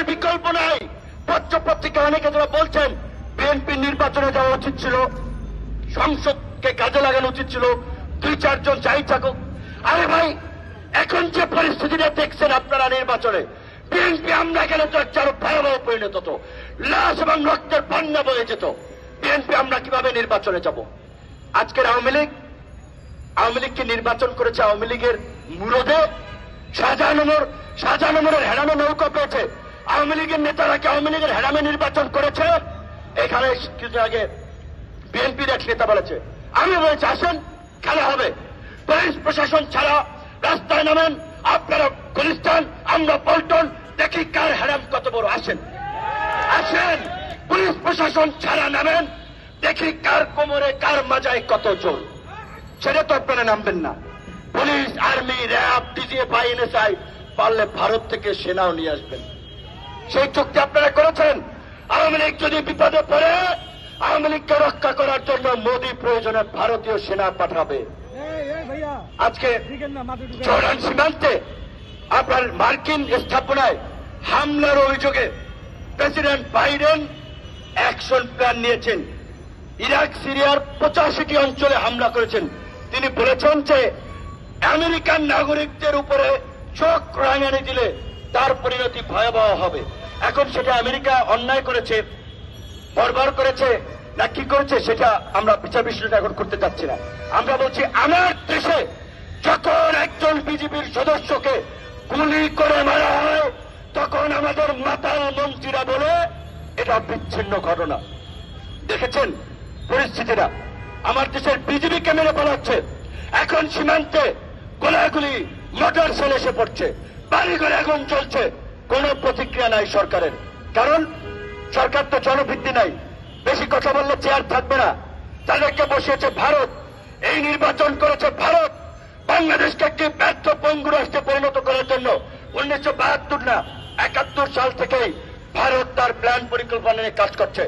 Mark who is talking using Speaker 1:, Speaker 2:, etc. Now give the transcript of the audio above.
Speaker 1: এর বিকল্প নাই। পত্র পত্রিকা অনেকে যারা বলছেন বিএনপি নির্বাচনে যাওয়া উচিত ছিল, সংসদকে কাজে লাগানো উচিত ছিল, দুই, চারজন যাই থাকুক। আরে ভাই, এখন যে পরিস্থিতিটা দেখছেন আপনারা নির্বাচনে বিএনপি আমরা গেলে তো আরও ভয়াবহ পরিণত হতো লাশ এবং রক্তের বন্যা বয়ে যেত। বিএনপি আমরা কীভাবে নির্বাচনে যাব? আজকের আওয়ামী লীগ, আওয়ামী লীগকে নির্বাচন করেছে আওয়ামী লীগের মুরদে? শাহজাহানুমর শাহজাহানুমরের হেরানো নৌকা পেয়েছে। আওয়ামী লীগের নেতারা কি আওয়ামী লীগের হেরামে নির্বাচন করেছে? এখানে কিছু আগে বিএনপির এক নেতা বলেছে, আমি বলেছি, আসেন, খেলা হবে। পুলিশ প্রশাসন ছাড়া রাস্তায় নামেন, আপনারা গুলিস্তান, আমরা পল্টন, দেখি কার হেরাম কত বড়, আসেন। আসেন, পুলিশ প্রশাসন ছাড়া নামেন, দেখি কার কোমরে, কার মাজায় কত জোর। সেটা তো আপনারা নামবেন না। Police, army, RAB DGFI NSI পারলে ভারত থেকে সেনাও নিয়ে আসবেন। সেই চুক্তি আপনারা করেছেন। আওয়ামী লীগ যদি বিপদে পড়ে আওয়ামী লীগকে রক্ষা করার জন্য মোদী প্রয়োজনে ভারতীয় সেনা পাঠাবে। আজকে জর্ডান সীমান্তে আপনার মার্কিন স্থাপনায় হামলার অভিযোগে প্রেসিডেন্ট বাইডেন অ্যাকশন প্ল্যান নিয়েছেন। ইরাক সিরিয়ার পঁচাশিটি অঞ্চলে হামলা করেছেন। তিনি বলেছেন যে আমেরিকান নাগরিকদের উপরে চোখ রাঙানি দিলে তার পরিণতি ভয়াবহ হবে। এখন সেটা আমেরিকা অন্যায় করেছে, বরবার করেছে, না কি করেছে সেটা আমরা বিচার বিশ্লেষণ এখন করতে চাচ্ছি না। আমরা বলছি, আমার দেশে যখন একজন বিজেপির সদস্যকে গুলি করে মারা হয়, তখন আমাদের মাতাল মন্ত্রীরা বলে, এটা বিচ্ছিন্ন ঘটনা। দেখেছেন পরিস্থিতিটা? আমার দেশের বিজেপিকে মেরে পালাচ্ছে। এখন সীমান্তে গোলাগুলি, মোটর সেল এসে পড়ছে। বাড়ি ঘরে আগুন চলছে। কোন প্রতিক্রিয়া নাই সরকারের। কারণ সরকার তো জনভিত্তি নাই। বেশি কথা বললে চেয়ার থাকবে না। তাদেরকে বসিয়েছে ভারত। এই নির্বাচন করেছে ভারত। বাংলাদেশকে একটি ব্যর্থ পঙ্গু রাষ্ট্রে পরিণত করার জন্য উনিশশো বাহাত্তর না একাত্তর সাল থেকেই ভারত তার প্ল্যান পরিকল্পনা নিয়ে কাজ করছে।